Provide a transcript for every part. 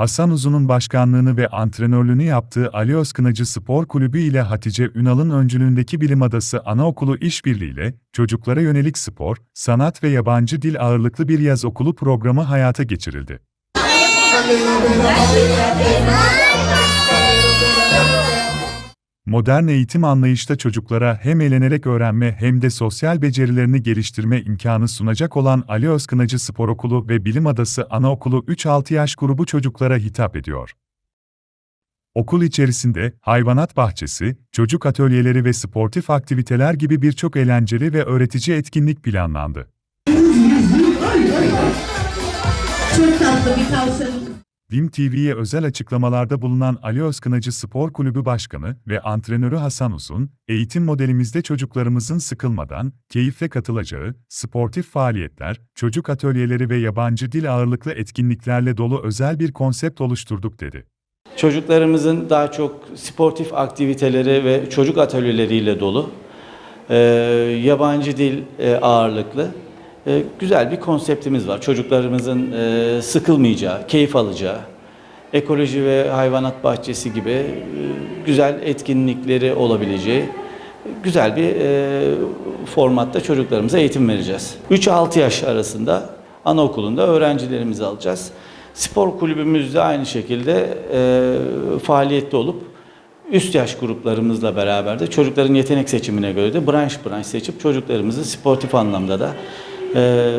Hasan Uzun'un başkanlığını ve antrenörlüğünü yaptığı Ali Özkınacı Spor Kulübü ile Hatice Ünal'ın öncülüğündeki Bilim Adası Anaokulu işbirliğiyle çocuklara yönelik spor, sanat ve yabancı dil ağırlıklı bir yaz okulu programı hayata geçirildi. Modern eğitim anlayışta çocuklara hem eğlenerek öğrenme hem de sosyal becerilerini geliştirme imkanı sunacak olan Ali Özkınacı Spor Okulu ve Bilim Adası Anaokulu 3-6 yaş grubu çocuklara hitap ediyor. Okul içerisinde hayvanat bahçesi, çocuk atölyeleri ve sportif aktiviteler gibi birçok eğlenceli ve öğretici etkinlik planlandı. Çok tatlı bir tavşanım. BİM TV'ye özel açıklamalarda bulunan Ali Özkınacı Spor Kulübü Başkanı ve antrenörü Hasan Uzun, eğitim modelimizde çocuklarımızın sıkılmadan, keyifle katılacağı, sportif faaliyetler, çocuk atölyeleri ve yabancı dil ağırlıklı etkinliklerle dolu özel bir konsept oluşturduk dedi. Çocuklarımızın daha çok sportif aktiviteleri ve çocuk atölyeleriyle dolu, e, yabancı dil e, ağırlıklı e, güzel bir konseptimiz var. Çocuklarımızın e, sıkılmayacağı, keyif alacağı, ekoloji ve hayvanat bahçesi gibi e, güzel etkinlikleri olabileceği güzel bir formatta çocuklarımıza eğitim vereceğiz. 3-6 yaş arasında anaokulunda öğrencilerimizi alacağız. Spor kulübümüz de aynı şekilde e, faaliyette olup üst yaş gruplarımızla beraber de çocukların yetenek seçimine göre de branş branş seçip çocuklarımızı sportif anlamda da e,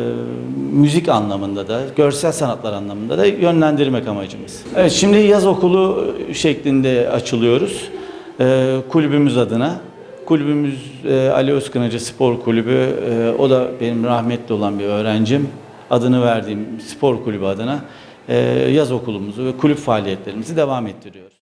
müzik anlamında da, görsel sanatlar anlamında da yönlendirmek amacımız. Evet, şimdi yaz okulu şeklinde açılıyoruz. E, kulübümüz adına. Kulübümüz e, Ali Özkınacı Spor Kulübü, e, o da benim rahmetli olan bir öğrencim. Adını verdiğim spor kulübü adına e, yaz okulumuzu ve kulüp faaliyetlerimizi devam ettiriyoruz.